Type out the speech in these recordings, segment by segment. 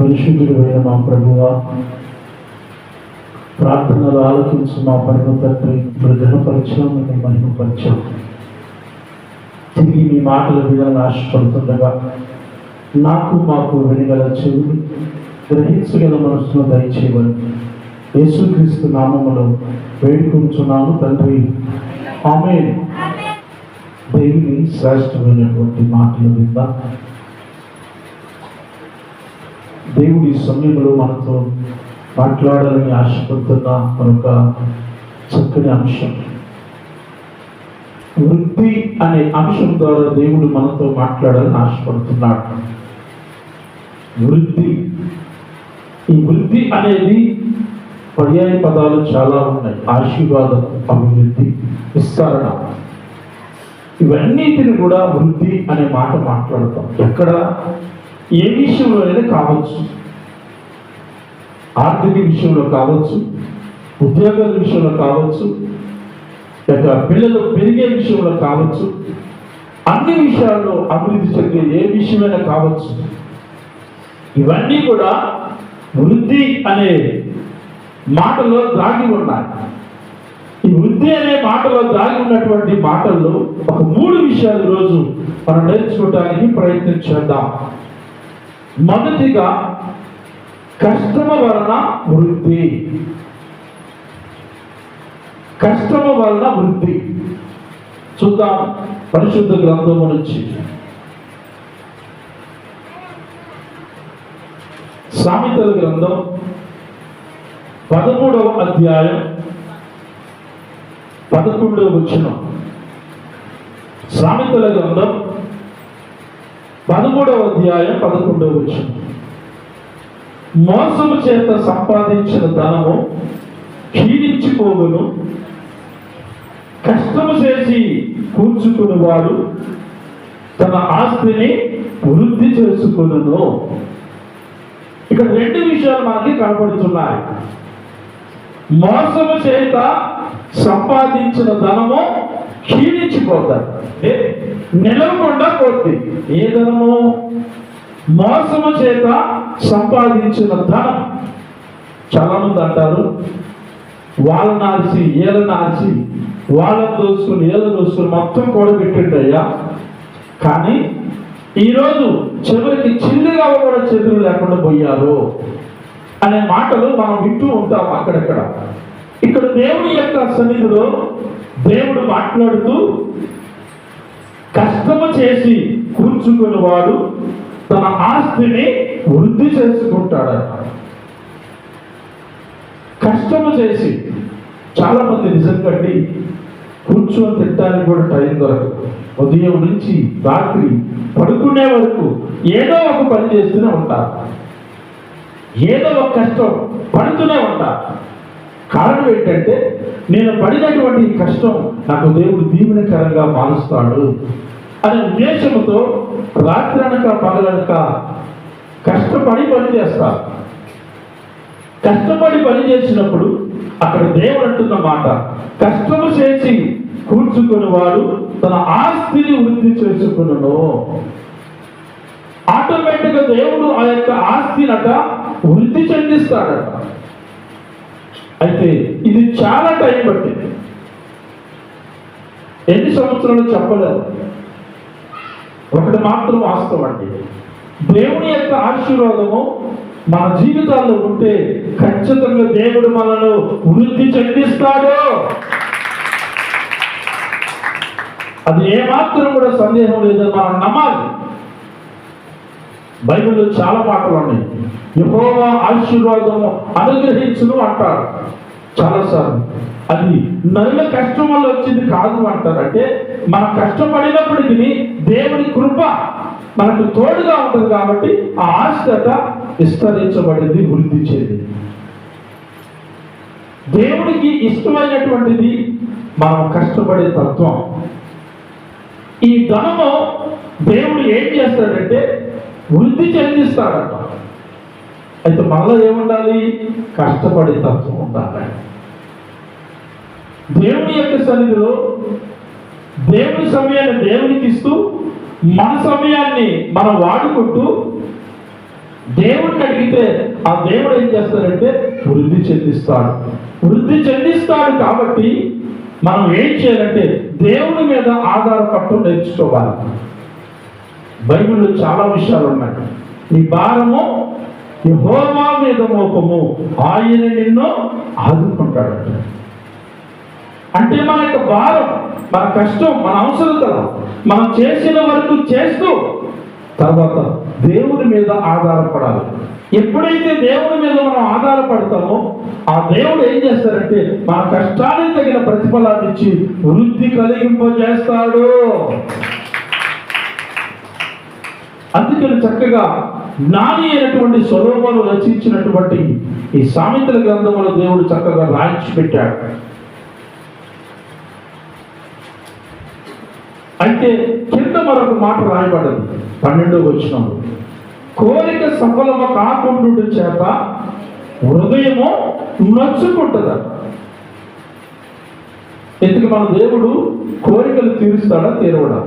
పరిశుద్ధుడైన మా ప్రభువ ప్రార్థనలు ఆలోచించి మా పరమ తండ్రి మృగనపరచం మేము మహిమపరచం తిరిగి మీ మాటలు వినాలని ఆశపడుతుండగా నాకు మాకు వినగల చెవులు గ్రహించగల మనసును దయచేయమని యేసుక్రీస్తు నామములో వేడుకుంటున్నాము తండ్రి. ఆమె దేవుని శ్రేష్టమైనటువంటి మాటలు విందా. దేవుడి సమయంలో మనతో మాట్లాడాలని ఆశపడుతున్న మరొక చక్కని అంశం. వృద్ధి అనే అంశం ద్వారా దేవుడు మనతో మాట్లాడాలని ఆశపడుతున్నాడు. వృద్ధి ఈ వృద్ధి అనేది పర్యాయ పదాలు చాలా ఉన్నాయి. ఆశీర్వాదం అభివృద్ధి విస్తరణ. ఇవన్నిటిని కూడా వృద్ధి అనే మాట మాట్లాడతాం. ఎక్కడ? ఏ విషయంలో అయినా కావచ్చు. ఆర్థిక విషయంలో కావచ్చు ఉద్యోగాల విషయంలో కావచ్చు లేక పిల్లలు పెరిగే విషయంలో కావచ్చు అన్ని విషయాల్లో అభివృద్ధి చెందే ఏ విషయమైనా కావచ్చు. ఇవన్నీ కూడా వృద్ధి అనే మాటలో దాగి ఉన్నాయి. ఈ వృద్ధి అనే మాటలో దాగి ఉన్నటువంటి మాటల్లో ఒక మూడు విషయాలు రోజు మనం నేర్చుకోవడానికి ప్రయత్నం చేద్దాం. మొదటిగా కష్టము వలన వృద్ధి. కష్టము వలన వృద్ధి. చూద్దాం పరిశుద్ధ గ్రంథము నుంచి. సామెతల గ్రంథం పదమూడవ అధ్యాయం పదకొండవ వచ్చిన సామెతల గ్రంథం పదమూడవ అధ్యాయం పదకొండవ వచ్చిన మోసము చేత సంపాదించిన ధనము క్షీణించిపోవును. కష్టము చేసి కూర్చుకుని వాడు తన ఆస్తిని వృద్ధి చేసుకును ఇక్కడ రెండు విషయాలు మనకి కనబడుతున్నాయి మోసము చేత సంపాదించిన ధనము క్షీణించిపోతారు. అంటే నిలవకుండా పోతుంది ఏ ధనము మోసము చేత సంపాదించిన ధనం. చాలా మంది అంటారు వాళ్ళని నాల్సి ఏళ్ళ నాల్సి వాళ్ళని దోసుకుని ఏళ్ళని దోసుకుని మొత్తం కూడా పెట్టిండయ్యా కానీ ఈరోజు చివరికి చిల్లిగా కూడా చెదులు లేకుండా పోయారు అనే మాటలు మనం వింటూ ఉంటాం అక్కడక్కడ. ఇక్కడ దేవుని యొక్క సన్నిధిలో దేవుడు మాట్లాడుతూ కష్టము చేసి కూర్చుకుని వాడు తన ఆస్తిని వృద్ధి చేసుకుంటాడు కష్టము చేసి చాలా మంది నిజంగా కూర్చొని తిట్టడానికి కూడా టైం దొరకదు. ఉదయం నుంచి రాత్రి పడుకునే వరకు ఏదో ఒక పని చేస్తూనే ఉంటారు. ఏదో ఒక కష్టం పడుతూనే ఉంటారు. కారణం ఏంటంటే నేను పడినటువంటి కష్టం నాకు దేవుడు దీవెనకరంగా మారుస్తాడు అనే ఉద్దేశంతో రాత్రి పగలనక కష్టపడి పని చేస్తారు కష్టపడి పని చేసినప్పుడు అక్కడ దేవుడు అంటున్న మాట కష్టము చేసి కూర్చుకుని వాడు తన ఆస్తిని వృద్ధి చేసుకును ఆటోమేటిక్గా దేవుడు ఆ యొక్క ఆస్తినట వృద్ధి చెందిస్తాడట. అయితే ఇది చాలా టైం పట్టింది. ఎన్ని సంవత్సరాలు చెప్పలేదు ఒకటి మాత్రం వాస్తవం అండి. దేవుని యొక్క ఆశీర్వాదము మన జీవితాల్లో ఉంటే ఖచ్చితంగా దేవుడు మనను వృద్ధి చెందిస్తాడు. అది ఏమాత్రం కూడా సందేహం లేదని మనం నమ్మాలి. బైబిల్లో చాలా మాటలు ఉన్నాయి. యహోవా ఆశీర్వాదము అనుగ్రహించును అంటారు. చాలాసార్లు అది నల్ల కష్టం వల్ల వచ్చింది కాదు అంటారంటే మనం కష్టపడినప్పటికీ దేవుని కృప మనకు తోడుగా ఉంటుంది కాబట్టి ఆ ఆస్తి విస్తరించబడింది వృద్ధి చెంది దేవుడికి ఇష్టమైనటువంటిది మనం కష్టపడే తత్వం. ఈ ధనము దేవుడు ఏం చేస్తాడంటే వృద్ధి చెందిస్తాడట. అయితే మనలో ఏముండాలి? కష్టపడే తత్వం ఉండాలి. దేవుని యొక్క సన్నిధిలో దేవుని సమయాన్ని దేవునికి ఇస్తూ మన సమయాన్ని మనం వాడుకుంటూ దేవుడిని అడిగితే ఆ దేవుడు ఏం చేస్తాడంటే వృద్ధి చెందిస్తాడు. వృద్ధి చెందిస్తాడు కాబట్టి మనం ఏం చేయాలంటే దేవుని మీద ఆధారపడటం నేర్చుకోవాలి. బైబిల్లో చాలా విషయాలు ఉన్నాయి. నీ భారము యెహోవా మీద మోపము. ఆయన నిన్ను ఆదుకుంటాడు. అంటే మన యొక్క భారం మన కష్టం మన అవసరత మనం చేసిన వరకు చేస్తూ తర్వాత దేవుని మీద ఆధారపడాలి. ఎప్పుడైతే దేవుని మీద మనం ఆధారపడతామో ఆ దేవుడు ఏం చేస్తారంటే మన కష్టానికి తగిన ప్రతిఫలాన్ని ఇచ్చి వృద్ధి కలిగింపజేస్తాడు. అందుకని చక్కగా జ్ఞాని అయినటువంటి స్వరూపంలో రచించినటువంటి ఈ సామెతల గ్రంథంలో దేవుడు చక్కగా రాయించి పెట్టాడు. అయితే కింద మరొక మాట రాయబడదు పన్నెండో వచ్చిన కోరిక సఫలము కాకుండా చేత హృదయము నచ్చుకుంటుందట ఎందుకు మన దేవుడు కోరికలు తీరుస్తాడా తీరవడా?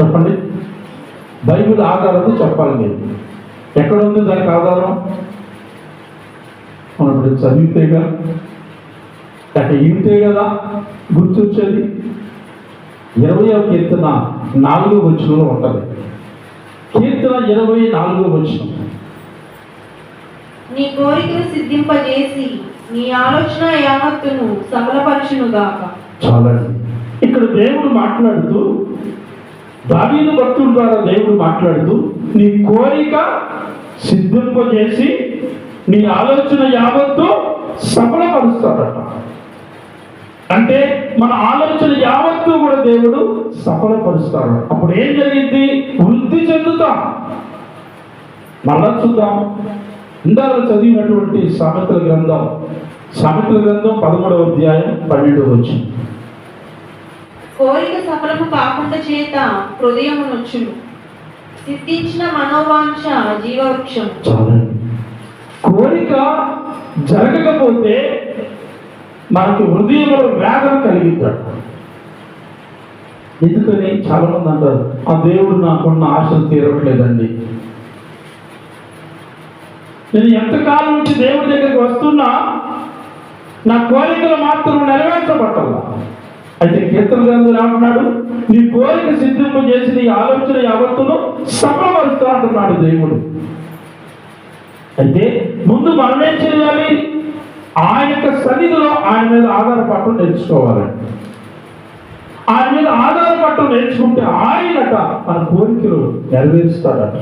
చెప్పండి. బైబిల్ ఆధారంతో చెప్పాలి మీరు. ఎక్కడ ఉంది దానికి ఆధారం మనం ఇప్పుడు చదివితేగా అక్కడ ఇంతే కదా గుర్తొచ్చేది ఇరవయో కీర్తన నాలుగో వచనంలో ఉంటుంది. కీర్తన ఇరవై నాలుగో వచనం. నీ కోరికను సిద్ధింపజేసి నీ ఆలోచన యావత్తును సఫలపరచును గాక చాలండి. ఇక్కడ దేవుడు మాట్లాడుతూ దావీదు భక్తుల ద్వారా దేవుడు మాట్లాడుతూ నీ కోరిక సిద్ధింపజేసి నీ ఆలోచన యావత్తు సఫలపరుస్తాడట. అంటే మన ఆలోచన యావత్తు కూడా దేవుడు సఫలపరుస్తాడు. అప్పుడు ఏం జరిగింది? వృద్ధి చెందుతాం. మళ్ళా చూద్దాం. ఇందాక చదివినటువంటి సామెతల గ్రంథం సామెతల గ్రంథం పదమూడవ అధ్యాయం పన్నెండు వచ్చి కోరిక సఫలము కాకుండా చేత హృదయము నొచ్చును. సిద్ధించిన మనోవాంఛ జీవవృక్షం. చాలండి. కోరిక జరగకపోతే మనకి హృదయంలో వేదన కలిగిద్దాడు ఎందుకని చాలా మంది అంటారు ఆ దేవుడు నాకున్న ఆశలు తీరట్లేదండి. నేను ఎంతకాలం నుంచి దేవుడి దగ్గరికి వస్తున్నా నా కోరికలు మాత్రం నెరవేర్చబట్టాల అయితే కీర్తన గ్రంథం ఏమంటున్నాడు? నీ కోరిక సిద్ధింపు చేసి నీ ఆలోచన యావత్తును సఫలపరుస్తా అంటున్నాడు దేవుడు. అయితే ముందు మనం ఏం చేయాలి? ఆయన యొక్క సన్నిధిలో ఆయన మీద ఆధారపడటం నేర్చుకోవాలి. ఆయన మీద ఆధారపడటం నేర్చుకుంటే ఆయనట మన కోరికలు నెరవేరుస్తాడట.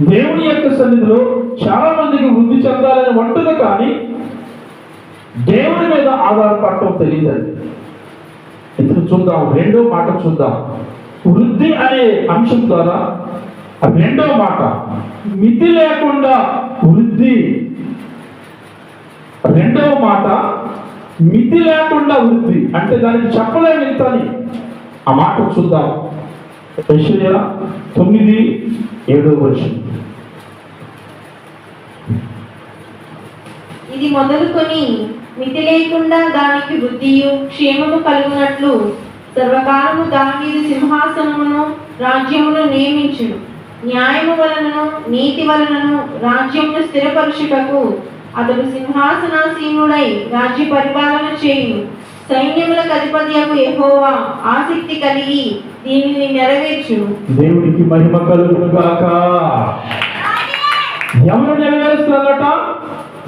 దేవుని యొక్క సన్నిధిలో చాలా మందికి వృద్ధి చెందాలని వంటది కానీ దేవుని మీద ఆధారపడటం తెలియదండి. ఇప్పుడు చూద్దాం రెండో మాట చూద్దాం. వృద్ధి అనే అంశం ద్వారా రెండో మాట మితి లేకుండా వృద్ధి. రెండవ మాట మితి లేకుండా వృద్ధి. అంటే దానికి చెప్పలేము ఇంతని ఆ మాట చూద్దాం. యెషయా తొమ్మిది ఏడో వర్షం ఇది మొదలుకొని మితి లేకుండా దానికి వృద్ధియు క్షేమము కలుగునట్లు సర్వకాలము దాని మీద సింహాసనమును రాజ్యమును నియమించును. న్యాయము వలనను నీతి వలనను రాజ్యమును స్థిరపరచుటకు అతడు సింహాసనాసీనుడై రాజ్య పరిపాలన చేయును. సైన్యములకు అధిపతియకు యెహోవా ఆసక్తి కలిగి దీనిని నెరవేర్చును. దేవుడికి మహిమ కలుగును గాక. ఎవరు నెరవేరుస్తారట.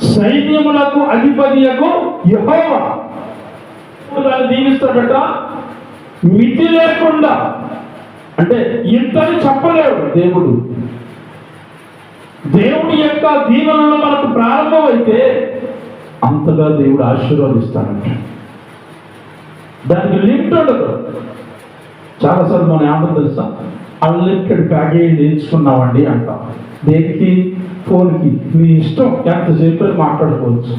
సైన్యములకు అధిపతియకు యెహోవా. దాన్ని దీవిస్తాడట. మితి లేకుండా. అంటే ఇంతని చెప్పలేడు దేవుడు. దేవుడి యొక్క దీవెనలు మనకు ప్రారంభమైతే అంతగా దేవుడు ఆశీర్వదిస్తాడంట. దానికి లిమిట్ ఉండదు. చాలాసార్లు మనం ఏమో తెలుసా? అన్లిమిటెడ్ ప్యాకేజ్ నేర్చుకున్నామండి అంటాం. దేనికి? ఫోన్కి. నీ ఇష్టం ఎంతసేపు మాట్లాడుకోవచ్చు.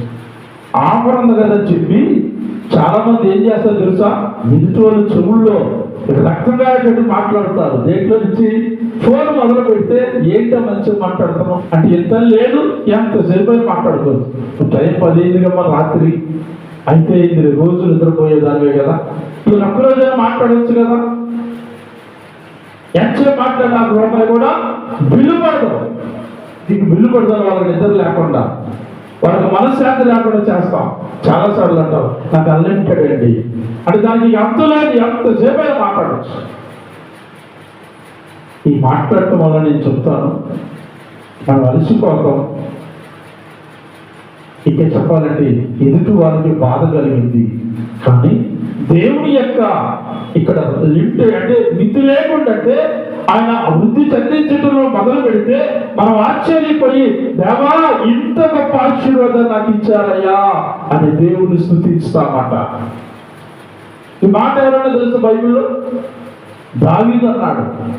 ఆఫర్ ఉంది కదా చెప్పి చాలామంది ఏం చేస్తారు తెలుసా? ఎదుటి వాళ్ళు చెవుల్లో రక్తం కాయేటట్టు మాట్లాడతారు. దేంట్లో నుంచి ఫోన్ మొదలు పెడితే ఏంటో మంచిగా మాట్లాడుతున్నాం అంటే ఎంత లేదు ఎంతసేపు అని మాట్లాడుకోవచ్చు టైం పది మన రాత్రి. అయితే ఇది రోజు నిద్రపోయేదానివే కదా. ఈ ఒక్క రోజైనా మాట్లాడవచ్చు కదా. ఎంత మాట్లాడిన రూపాయి కూడా బిల్లు పడదు. నీకు బిల్లు పడతాను వాళ్ళకి నిద్ర లేకుండా. వాళ్ళకి మనశ్శాంతి లేకుండా చేస్తాం. చాలా సార్లు అంటాం నాకు అన్లిమిటెడ్ అండి అంటే దానికి ఎంత లేదు ఎంతసేపు అయినా మాట్లాడచ్చు. ఈ మాట్లాడటం వల్ల నేను చెప్తాను మనం అలసిపోతాం. ఇక చెప్పాలంటే ఎదుటి వారికి బాధ కలిగింది. కానీ దేవుని యొక్క ఇక్కడ లిమిట్ అంటే మితి లేకుండా అంటే ఆయన వృద్ధి చెందించడంలో మొదలు పెడితే మనం ఆశ్చర్యపోయి దేవా ఇంత గొప్ప ఆశీర్వాదం నాకు ఇచ్చారయ్యా అని దేవుని స్థుతిస్తామాట. ఈ మాట ఎవరైనా తెలుసు బైబిల్లో? దావీదు అన్నాడు.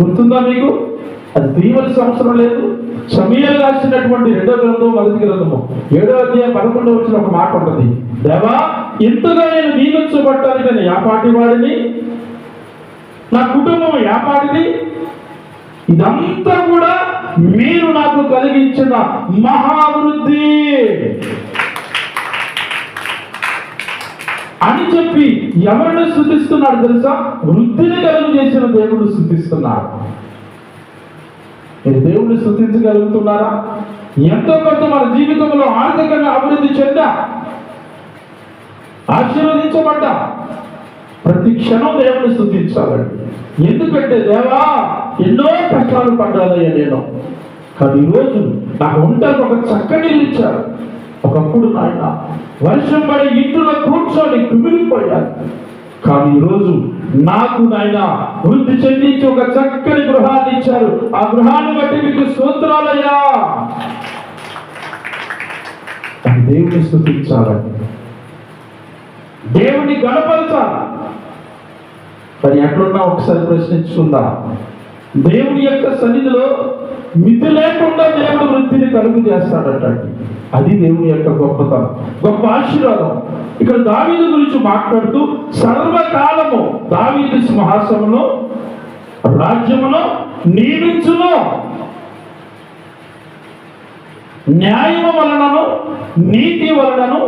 గుర్తుందా మీకు? అది తీయవలసిన సంవత్సరం లేదు. సమయాలు రాసినటువంటి రెండో గ్రంథం మొదటి గ్రంథము. ఏడో అధ్యాయం పదకొండో వచ్చిన ఒక మాట ఉంటుంది. దేవా ఇంతగా నేను దీవించబట్టాను నేను యాపాటి వాడిని. నా కుటుంబం ఏపాటిది ఇదంతా కూడా మీరు నాకు కలిగించిన మహావృద్ధి. అని చెప్పి ఎవరిని శుద్ధిస్తున్నాడు తెలుసా? వృద్ధిని కలుగు చేసిన దేవుడు శుద్ధిస్తున్నాడు మీరు దేవుడిని శుద్ధించగలుగుతున్నారా ఎంతో కొంత మన జీవితంలో ఆర్థికంగా అభివృద్ధి చెందా? ఆశీర్వదించబడ్డా? ప్రతి క్షణం దేవుని స్థుతించాలండి ఎందుకంటే దేవా ఎన్నో కష్టాలు పడ్డాలయ్యా నేను. కానీ ఈరోజు నాకు ఉంటాను ఒక చక్కని ఇచ్చారు. ఒకప్పుడు నాయన వర్షం పడే ఇంట్లో కూర్చొని కుమిలిపోయాను కానీ ఈరోజు నాకు నాయన వృద్ధి చెందించి ఒక చక్కని గృహాన్ని ఇచ్చారు. ఆ గృహాన్ని బట్టి మీకు స్తోత్రాలయ్యా. దేవుని స్థుతించాలని. దేవుని గణపరచాలి. మరి ఎక్కడున్నా ఒకసారి ప్రశ్నించుకుందాం. దేవుని యొక్క సన్నిధిలో మితి లేకుండా దేవుడు వృద్ధిని కలుగు చేస్తాడట. అది దేవుని యొక్క గొప్పతనం గొప్ప ఆశీర్వాదం. ఇక్కడ దావీదు గురించి మాట్లాడుతూ సర్వకాలము దావీదు సింహాసమును రాజ్యమును నియమించును. న్యాయము వలనను నీతి వలనను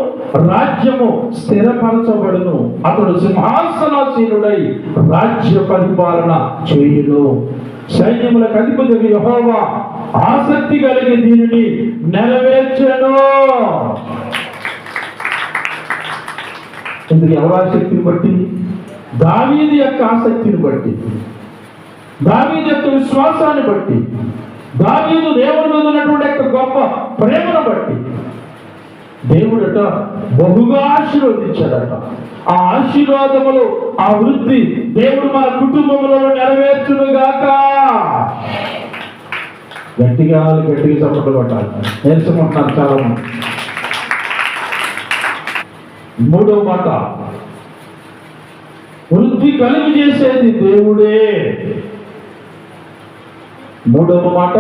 రాజ్యము స్థిరపరచబడును. అతడు సింహాసనాసీనుడై రాజ్య పరిపాలన చేయును. సైన్యములకు అధిపతి యహోవా ఆసక్తి కలిగి దీనిని నెరవేర్చను. ఇందుకు ఎవరు ఆసక్తిని బట్టి? దావీది యొక్క ఆసక్తిని బట్టి. దావీది యొక్క విశ్వాసాన్ని బట్టి. దావీదు దేవుని మీద ఉన్నటువంటి యొక్క గొప్ప ప్రేమను బట్టి దేవుడట బహుగా ఆశీర్వదించాడట. ఆ ఆశీర్వాదములు ఆ వృద్ధి దేవుడు మన కుటుంబంలో నెరవేర్చునుగాక. గట్టిగా గట్టిగా చప్పట్లు పట్టాలి నేర్చుకుంటున్నారు చాలా మూడవ మాట వృద్ధి కలుగు చేసేది దేవుడే. మూడవ మాట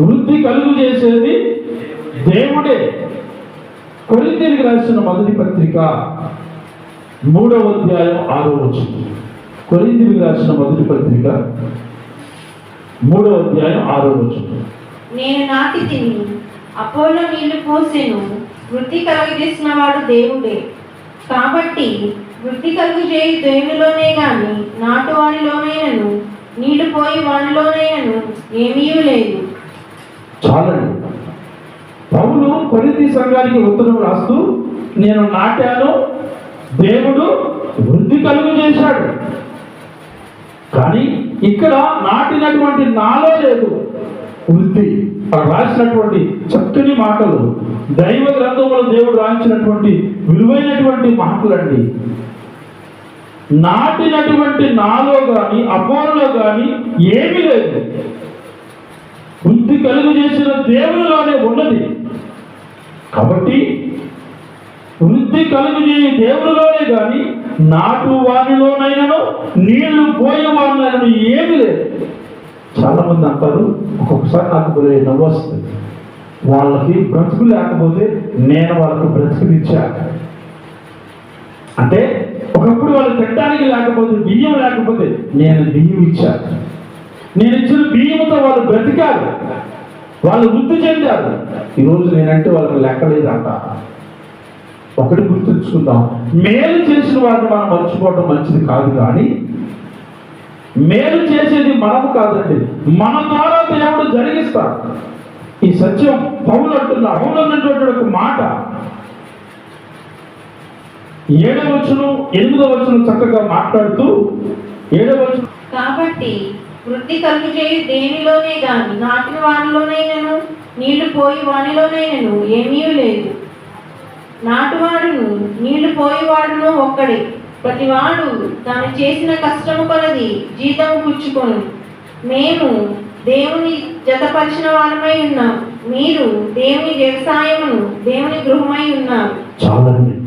వృద్ధి కలుగు చేసేది దేవుడే. కొరింథీయులకు రాసిన మొదటి పత్రిక మూడవ అధ్యాయం ఆరో వచనం. కొరింథీయులకు రాసిన మొదటి పత్రిక మూడవ అధ్యాయం ఆరో వచనం. నేను నాటి తిని అపోలో నీళ్ళు పోసేను వృద్ధి కలుగజేసిన వాడు దేవుడే. కాబట్టి వృద్ధి చేయి దేవునిలోనే గాని నాటు వాడిలోనైనను నీళ్ళు పోయి వాడిలోనైనను ఏమీ లేదు. చాలండి. పౌలు కొరింథీ సంఘానికి ఉత్తరం రాస్తూ నేను నాటాను దేవుడు వృద్ధి కలుగు చేశాడు. కానీ ఇక్కడ నాటినటువంటి నాలో లేదు. వృద్ధి. అక్కడ రాసినటువంటి చక్కని మాటలు. దైవ గ్రంథంలో దేవుడు రాయించినటువంటి విలువైనటువంటి మాటలండి. నాటినటువంటి నాలో కానీ అపోలో కానీ ఏమీ లేదు. బుద్ధి కలుగు చేసిన దేవునిలోనే ఉన్నది. కాబట్టి వృద్ధి కలుగు చేయ దేవునిలోనే కానీ నాటు వానిలోనైనాను నీళ్ళు పోయే వానిలోనైనా ఏమి లేదు. చాలా మంది అంటారు ఒక్కొక్కసారి నాకు భలే నవ్వు వస్తుంది. వాళ్ళకి బ్రతుకు లేకపోతే నేను వాళ్ళకి బ్రతుకునిచ్చాను. అంటే ఒకప్పుడు వాళ్ళు తినడానికి లేకపోతే బియ్యం లేకపోతే నేను బియ్యం ఇచ్చాను. నేను ఇచ్చిన బియ్యంతో వాళ్ళు బ్రతికారు. వాళ్ళు వృద్ధి చెందారు. ఈరోజు నేనంటే వాళ్ళకి లెక్కలేదంట ఒకటి గుర్తుంచుకుందాం. మేలు చేసిన వారిని మనం మర్చిపోవడం మంచిది కాదు కానీ మేలు చేసేది మనము కాదండి. మన ద్వారా దేవుడు జరిగిస్తాడు. ఈ సత్యం పౌలు అంటున్న పౌలు అన్నటువంటి ఒక మాట. ఏడవ వచ్చును ఎనిమిదవ వచ్చును చక్కగా మాట్లాడుతూ ఏడవ వచ్చును కాబట్టి వృద్ధి కలుగు చేయు దేనిలోనే గాని నాటిన వానిలోనైనను నీళ్ళు పోయి వానిలోనైనను ఏమీ లేదు. నాటువాడును నీళ్ళు పోయేవాడును ఒక్కడే. ప్రతివాడు తాను చేసిన కష్టము కొలది జీతము పుచ్చుకొను. మేము దేవుని జతపరిచిన వారమై ఉన్నాం. మీరు దేవుని వ్యవసాయమును దేవుని గృహమై ఉన్నారు. చాలండి.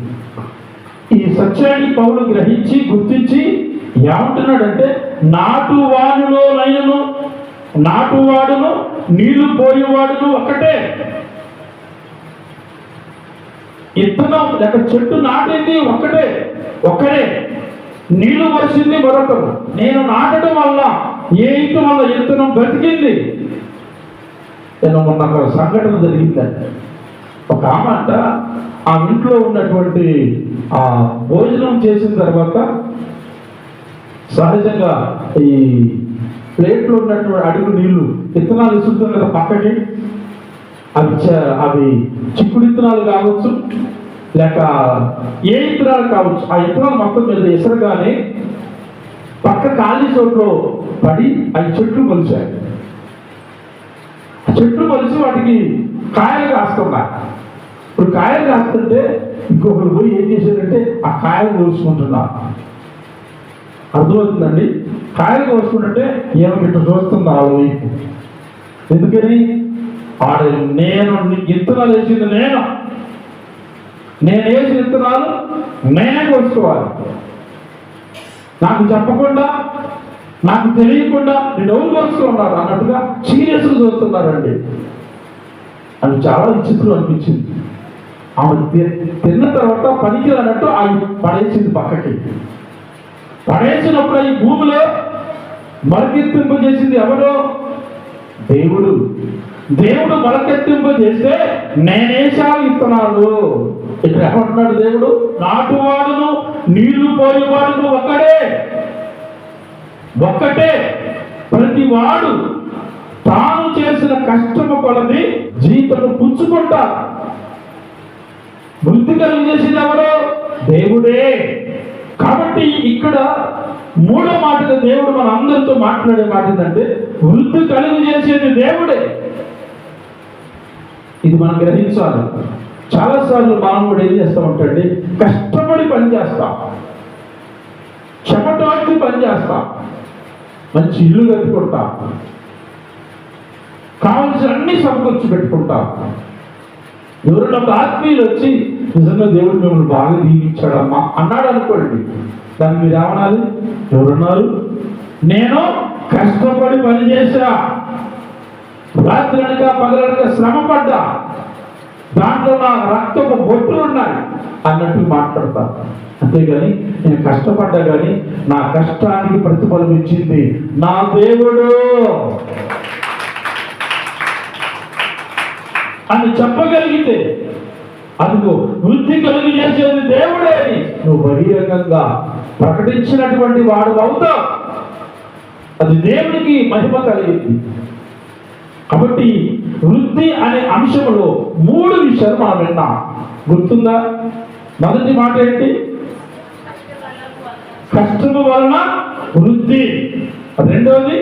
సత్యాన్ని పౌలు గ్రహించి గుర్తించి ఏమంటున్నాడంటే నాటువాడులో నయను నాటువాడును నీళ్ళు పోయేవాడును ఒకటే ఇత్తనం లేక చెట్టు నాటింది ఒక్కటే ఒక్కరే. నీళ్ళు వరిసింది మరొకరు. నేను నాటడం వల్ల ఏ ఇంటి వల్ల ఇత్తనం బ్రతికింది? నేను మొన్న ఒక సంఘటన జరిగిందంటే ఒక ఆమె అంట ఆ ఇంట్లో ఉన్నటువంటి ఆ భోజనం చేసిన తర్వాత సహజంగా ఈ ప్లేట్లో ఉన్నటువంటి అడుగు నీళ్ళు విత్తనాలు ఇస్తుంటారు కదా పక్కకి. అవి చ- అవి చిక్కుడు విత్తనాలు కావచ్చు లేక ఏ విత్తనాలు కావచ్చు ఆ విత్తనాలు మొత్తం మీద ఇసరగానే పక్క ఖాళీ చోట్లో పడి అవి చెట్లు మొలిచాయి. చెట్లు మొలిచి వాటికి కాయలు కాస్తున్నాయి. ఇప్పుడు కాయలు కాస్తుంటే ఇంకొకరు పోయి ఏం చేశారంటే ఆ కాయలు కోసుకుంటున్నారు అర్థమవుతుందండి? కాయలు కోసుకుంటుంటే ఏమో ఇట్లా చూస్తుంది ఆ వైపు. ఎందుకని? ఆడ నేను ఇత్తనాలు వేసింది నేను. నేను వేసిన ఇత్తనాలు నేనే కోసుకోవాలి. నాకు చెప్పకుండా నాకు తెలియకుండా నేను ఎవరు కోసుకున్నారు అన్నట్టుగా సీరియస్గా చూస్తున్నారండి. అది చాలా విచిత్రం అనిపించింది. ఆమె తిన్న తర్వాత పనికిరానట్టు అన్నట్టు ఆమె పడేసింది పక్కకి. పడేసినప్పుడు ఈ భూమిలో మరకెత్తింపు చేసింది ఎవరు? దేవుడు. దేవుడు మొలకెత్తింపు చేస్తే నేనేశాలు ఇస్తున్నాను ఇక్కడ ఏమంటున్నాడు దేవుడు? నాటువాడును నీళ్ళు పోయేవాడును ఒక్కడే. ఒక్కటే. ప్రతి వాడు తాను చేసిన కష్టము కొలది జీతను పుచ్చుకుంటా వృద్ధి కలిగజేసింది ఎవరు దేవుడే. కాబట్టి ఇక్కడ మూడో మాటగా దేవుడు మన అందరితో మాట్లాడే మాట ఏంటంటే వృద్ధి కలుగు చేసేది దేవుడే. ఇది మనం గ్రహించాలి. చాలాసార్లు మనం కూడా ఏం చేస్తామంటే కష్టపడి పని చేస్తాం. చెమటాకి పని చేస్తాం. మంచి ఇల్లు కట్టుకుంటాం. కావలసిన అన్ని సమకూర్చి పెట్టుకుంటాం. ఎవరైనా ఒక ఆత్మీయులు వచ్చి నిజంగా దేవుడు మిమ్మల్ని బాగా దీవించాడమ్మా అన్నాడు అనుకోండి. దాన్ని మీరు ఏమనాలి ఎవరున్నారు? నేను కష్టపడి పని చేశా రాత్రి అనక పగలనక శ్రమ పడ్డా దాంట్లో నా రక్తపు బొట్టులు ఉన్నాయి అన్నట్టు మాట్లాడతా అంతేగాని నేను కష్టపడ్డా కానీ నా కష్టానికి ప్రతిఫలం ఇచ్చింది నా దేవుడు. అని చెప్పగలిగితే అందుకు వృద్ధి కలిగి చేసేది దేవుడే అని నువ్వు బహిరంగంగా ప్రకటించినటువంటి వాడు అవుతావు. అది దేవునికి మహిమ కలిగింది. కాబట్టి వృద్ధి అనే అంశంలో మూడు విషయాలు మనం విన్నాం గుర్తుందా? మొదటి మాట ఏంటి? కష్టము వలన వృద్ధి. రెండోది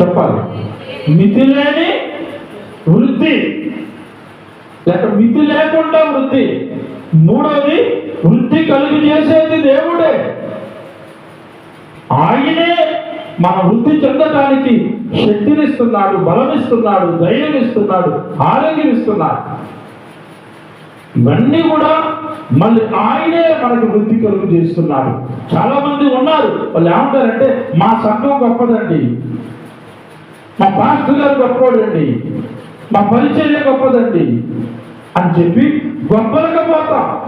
చెప్పాలి. మితి లేని వృద్ధి. లేక మితి లేకుండా వృద్ధి. మూడవది వృద్ధి కలుగు చేసేది దేవుడే. ఆయనే మన వృద్ధి చెందటానికి శక్తినిస్తున్నాడు బలమిస్తున్నాడు ధైర్యం ఇస్తున్నాడు ఆరోగ్యం ఇస్తున్నాడు ఇవన్నీ కూడా మళ్ళీ ఆయనే మనకు వృద్ధి కలుగు చేస్తున్నాడు. చాలా మంది ఉన్నారు వాళ్ళు ఏమంటారంటే మా సంఘం గొప్పదండి. మా పాస్టర్ గారు గొప్పవాడండి. మా పరిచర్య గొప్పదండి. అని చెప్పి గొప్పలకపోతా.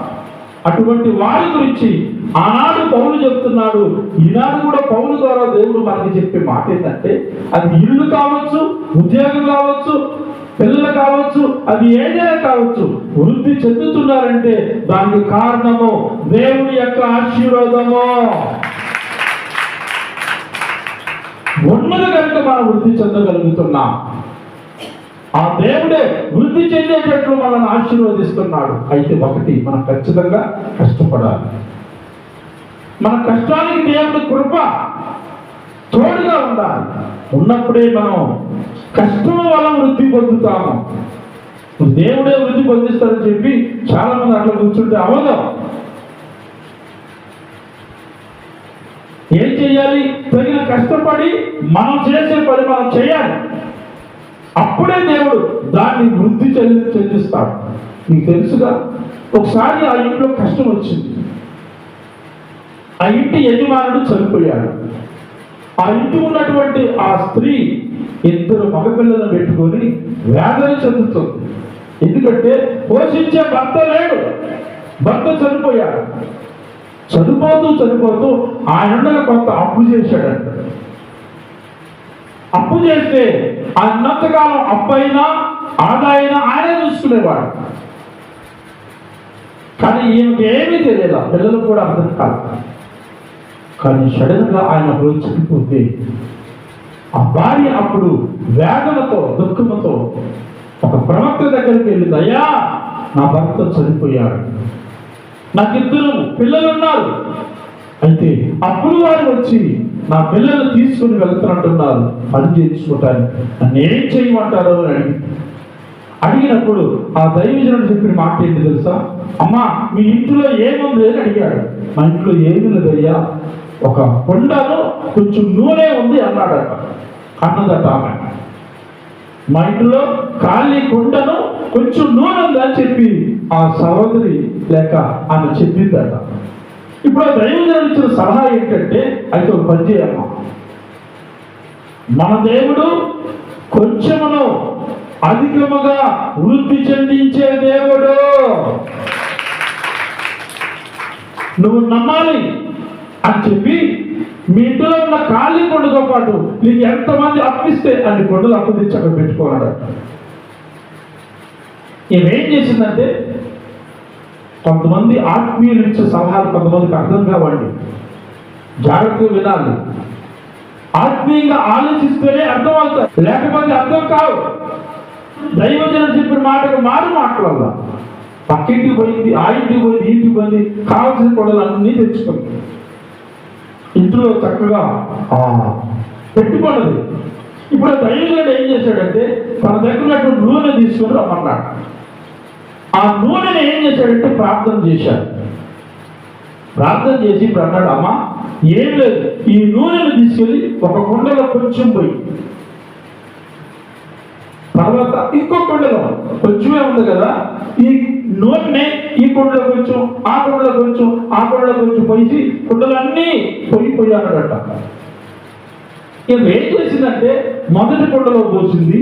అటువంటి వారి గురించి ఆనాడు పౌలు చెప్తున్నాడు. ఈనాడు కూడా పౌలు ద్వారా దేవుడు మనకి చెప్పే మాట ఏంటంటే అది ఇల్లు కావచ్చు ఉద్యోగం కావచ్చు పిల్లలు కావచ్చు అది ఏదైనా కావచ్చు వృద్ధి చెందుతున్నారంటే దానికి కారణము దేవుని యొక్క ఆశీర్వాదము. ఉన్నది కనుక మనం వృద్ధి చెందగలుగుతున్నాం. ఆ దేవుడే వృద్ధి చెందేటట్లు మనల్ని ఆశీర్వదిస్తున్నాడు. అయితే ఒకటి మనం ఖచ్చితంగా కష్టపడాలి. మన కష్టానికి దేవుడి కృప తోడుగా ఉండాలి. ఉన్నప్పుడే మనం కష్టం వల్ల వృద్ధి పొందుతాము. దేవుడే వృద్ధి పొందిస్తారని చెప్పి చాలా మంది అట్లా కూర్చుంటే అవదు ఏం చేయాలి? తగిన కష్టపడి మనం చేసే పని మనం చేయాలి. అప్పుడే దేవుడు దాన్ని వృద్ధి చెల్లి చెల్లిస్తాడు మీకు తెలుసుగా? ఒకసారి ఆ ఇంట్లో కష్టం వచ్చింది. ఆ ఇంటి యజమానుడు చనిపోయాడు. ఆ ఇంటి ఉన్నటువంటి ఆ స్త్రీ ఇద్దరు మగపిల్లలను పెట్టుకొని వేదన చెందుతుంది. ఎందుకంటే పోషించే భర్త లేడు. భర్త చనిపోయాడు. చనిపోతూ చనిపోతూ ఆయన కొంత అప్పు చేశాడంట. అప్పు చేస్తే అన్నంతకాలం అప్పు అయినా ఆదాయినా ఆయనే చూసుకునేవాడు. కానీ ఈయనకి ఏమీ తెలియదు. పిల్లలు కూడా అర్థం కాదు. కానీ సడన్గా ఆయన రోజు ఆ భార్య అప్పుడు వేదనతో దుఃఖంతో ఒక ప్రవక్త దగ్గరికి వెళ్ళింది అయ్యా నా భర్త చనిపోయాడు. నాకు ఇద్దరు పిల్లలు ఉన్నారు అయితే అప్పుడు వారు వచ్చి నా పిల్లలు తీసుకుని వెళ్తున్నట్టున్నారు. పని చేయించుకోవటానికి. నన్ను ఏం చేయమంటారో అని అడిగినప్పుడు ఆ దైవజనుడు చెప్పిన మాట ఏంటి తెలుసా? అమ్మా మీ ఇంట్లో ఏముంది అని అడిగాడు. మా ఇంట్లో ఏమి లేదయ్యా ఒక కొండలో కొంచెం నూనె ఉంది అన్నాడట. అన్నదట ఆమె. మా ఇంట్లో ఖాళీ కొండను కొంచెం నూనె ఉందని చెప్పి ఆ సహోదరి లేక ఆమె చెప్పిందట. ఇప్పుడు ఆ దైవజనుడు ఇచ్చిన సలహా ఏంటంటే అయితే ఒక పని చేయాలి మన దేవుడు కొంచెమును అధికముగా వృద్ధి చెందించే దేవుడు. నువ్వు నమ్మాలి అని చెప్పి మీ ఇంట్లో ఉన్న ఖాళీ కొండతో పాటు నీకు ఎంతమంది అప్పిస్తే అన్ని కొండలు అప్పు తెచ్చి అక్కడ పెట్టుకోవాలట. ఏం చేసిందంటే కొంతమంది ఆత్మీయులు ఇచ్చే సలహాలు కొంతమందికి అర్థం కావండి జాగ్రత్తగా వినాలి. ఆత్మీయంగా ఆలోచిస్తేనే అర్థం అవుతాయి లేకపోతే అర్థం కావు. దైవజనం చెప్పిన మాటకు మారు మాట్లాడాల పక్కింటికి పోయింది ఆ ఇంటికి పోయింది ఇంటికి పోయింది కావాల్సిన కొడలు అన్నీ తెచ్చుకోండి ఇంట్లో చక్కగా పెట్టుకోండి ఇప్పుడు దైవజనుడు ఏం చేశాడంటే తన దగ్గర ఉన్నటువంటి నూనె తీసుకుని రమ్మన్నాడు. ఆ నూనెను ఏం చేశాడంటే ప్రార్థన చేశాడు. ప్రార్థన చేసి ఇప్పుడు అన్నాడు అమ్మా ఏం లేదు. ఈ నూనెను తీసుకెళ్ళి ఒక కుండలో కొంచెం పోయి. తర్వాత ఇంకో కుండలో కొంచెమే ఉంది కదా ఈ నూనె ఈ కుండలో కొంచెం ఆ కుండలో కొంచెం ఆ కుండలో కొంచెం పోయి కుండలన్నీ పోయి పోయి అన్నాడట. ఇక ఏం చేసిందంటే మొదటి కుండలో పోసింది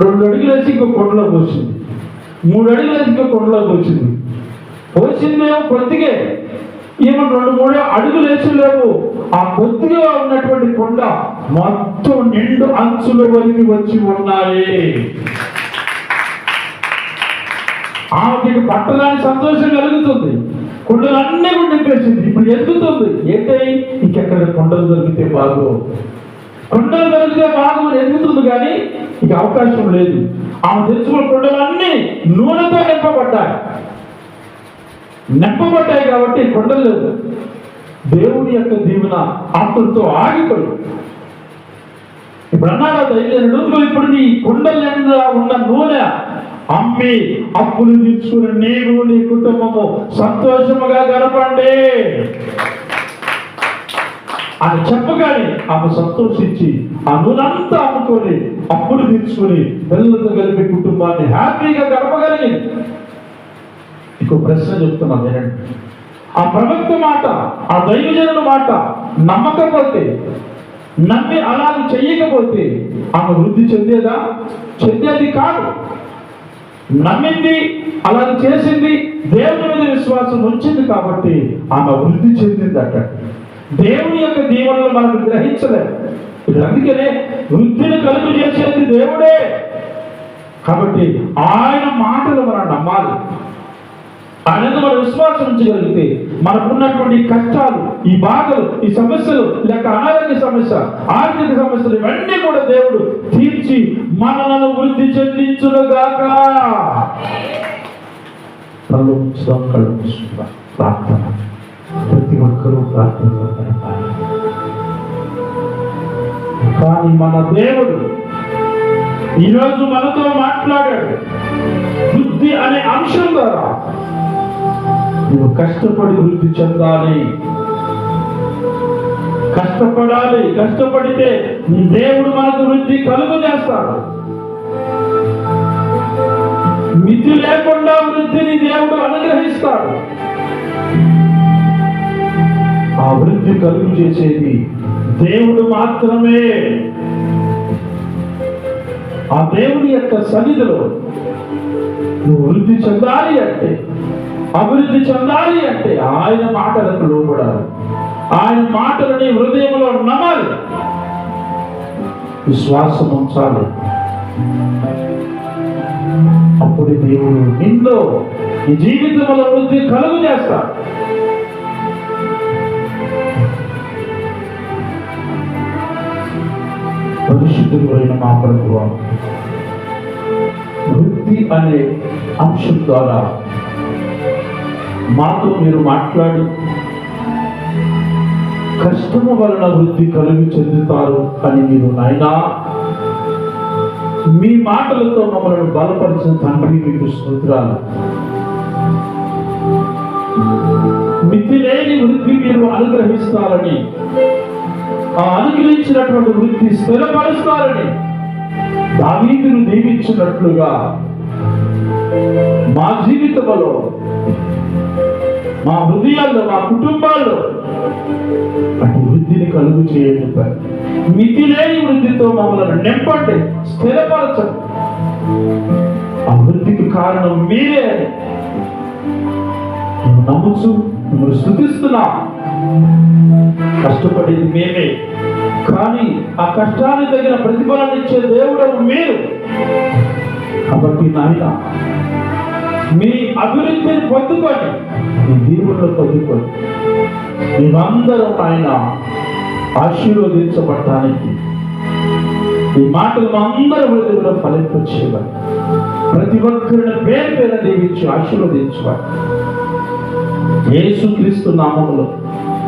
రెండు అడుగులు వేసి ఇంకో కుండలో పోసింది. మూడు అడుగులు వేసి వచ్చింది. కుండలో పోసింది కొద్దిగే ఏమో రెండు మూడు అడుగులు వేసి లేవు. ఆ కొద్దిగా ఉన్నటువంటి కొండ మొత్తం నిండు అంచుల వరకు వచ్చి ఉన్నాయి. ఆమెకి పట్టడానికి సంతోషం కలుగుతుంది. కొండలన్నీ కూడా నింపేసింది ఇప్పుడు ఎదుగుతుంది ఏంటై? ఇంకెక్కడ కొండలు దొరికితే బాగు. కొండలు దొరికితే బాగు. ఇక అవకాశం లేదు. ఆమె తెచ్చుకున్న కొండలన్నీ నూనెతో నింపబడ్డాయి. నింపబడ్డాయి కాబట్టి కొండలు దేవుని యొక్క దీవెన ఆత్మతో ఆగిపోయి ఇప్పుడు అన్నాడు దైవజనుడు "నువ్వు ఇప్పుడు నీ కుండల నిండా ఉన్న నూనె అమ్మి అప్పులు తీర్చుకుని నీవు నీ కుటుంబము సంతోషముగా గడపండి. అని చెప్పగానే ఆమె సంతోషించి ఆ నూనెంతా అమ్ముకొని అప్పులు తీర్చుకుని పిల్లలతో కలిపి కుటుంబాన్ని హ్యాపీగా గడపగలిగింది ఇంకో ప్రశ్న చెప్తున్నాను వినండి. ఆ ప్రవక్త మాట ఆ దైవజనుల మాట నమ్మకపోతే నమ్మి అలా చెయ్యకపోతే ఆమె వృద్ధి చెందేదా? చెందేది కాదు. నమ్మింది అలా చేసింది దేవుని మీద విశ్వాసం ఉంచింది కాబట్టి ఆమె వృద్ధి చెందిందట. దేవుని యొక్క దీవెనలు మనకు గ్రహించలేదు. అందుకనే వృద్ధిని కలుగు చేసేది దేవుడే. కాబట్టి ఆయన మాటలు మనం నమ్మాలి. ఆయన మనం విశ్వాసం ఉంచగలిగితే మనకున్నటువంటి కష్టాలు ఈ బాధలు ఈ సమస్యలు లేక అనారోగ్య సమస్య ఆర్థిక సమస్యలు ఇవన్నీ కూడా దేవుడు తీర్చి మనలను వృద్ధి చెందించునుగాక. కళ్ళు మూసుదాం, ప్రార్థన. ప్రతి ఒక్కరూ ప్రార్థనలో గడపాలి కానీ మన దేవుడు ఈరోజు మనతో మాట్లాడాడు. బుద్ధి అనే అంశం ద్వారా. నువ్వు కష్టపడి వృద్ధి చెందాలి. కష్టపడాలి. కష్టపడితే నీ దేవుడు మనకు వృద్ధి కలుగు చేస్తాడు. మితి లేకుండా వృద్ధిని దేవుడు అనుగ్రహిస్తాడు. వృద్ధి కలుగు చేసేది. దేవుడు మాత్రమే. ఆ దేవుని యొక్క సన్నిధిలో నువ్వు వృద్ధి చెందాలి అంటే అభివృద్ధి చెందాలి అంటే ఆయన మాటలకు లోపడాలి ఆయన మాటలని హృదయంలో నమ్మాలి. విశ్వాసం ఉంచాలి. అప్పుడు దేవుడు నిన్ను నీ జీవితంలో వృద్ధి కలుగు చేస్తాడు. పరిశుద్ధుడైన మా ప్రభువ. వృత్తి అనే అంశం ద్వారా మాతో మీరు మాట్లాడి కష్టము వలన వృద్ధి కలిగి చెందుతారు అని మీరు నాయనా మీ మాటలతో మమ్మల్ని బలపరిచిన తండ్రి మీకు స్తోత్రాలు. మితి లేని వృద్ధి మీరు అనుగ్రహిస్తారని ఆ అనుగ్రహించినటువంటి వృత్తి స్థిరపరుస్తారని దావీదును దీవించినట్లుగా మా జీవితంలో మా హృదయాల్లో మా కుటుంబాల్లో అటు వృద్ధిని కలుగు చేయండి మితి లేని వృద్ధితో మమ్మల్ని నింపండి స్థిరపరచండి. ఆ వృద్ధికి కారణం మీరే అని నమ్ముచు మిమ్మల్ని స్థుతిస్తున్నా. కష్టపడేది మేమే. కానీ ఆ కష్టానికి తగిన ప్రతిఫలాన్ని ఇచ్చే దేవుడు మీరు. కాబట్టి నాయన మీ అభివృద్ధిని పొందుకొని మీ దీవుల్లో పొందుకొని మేమందరం ఆయన ఆశీర్వదించబడటానికి. ఈ మాటలు మా అందరి హృదయంలో ఫలింపచేయబడి ప్రతి ఒక్కరిని పేరు పేరు దీవించి ఆశీర్వదించబడి. యేసు క్రీస్తు నామములో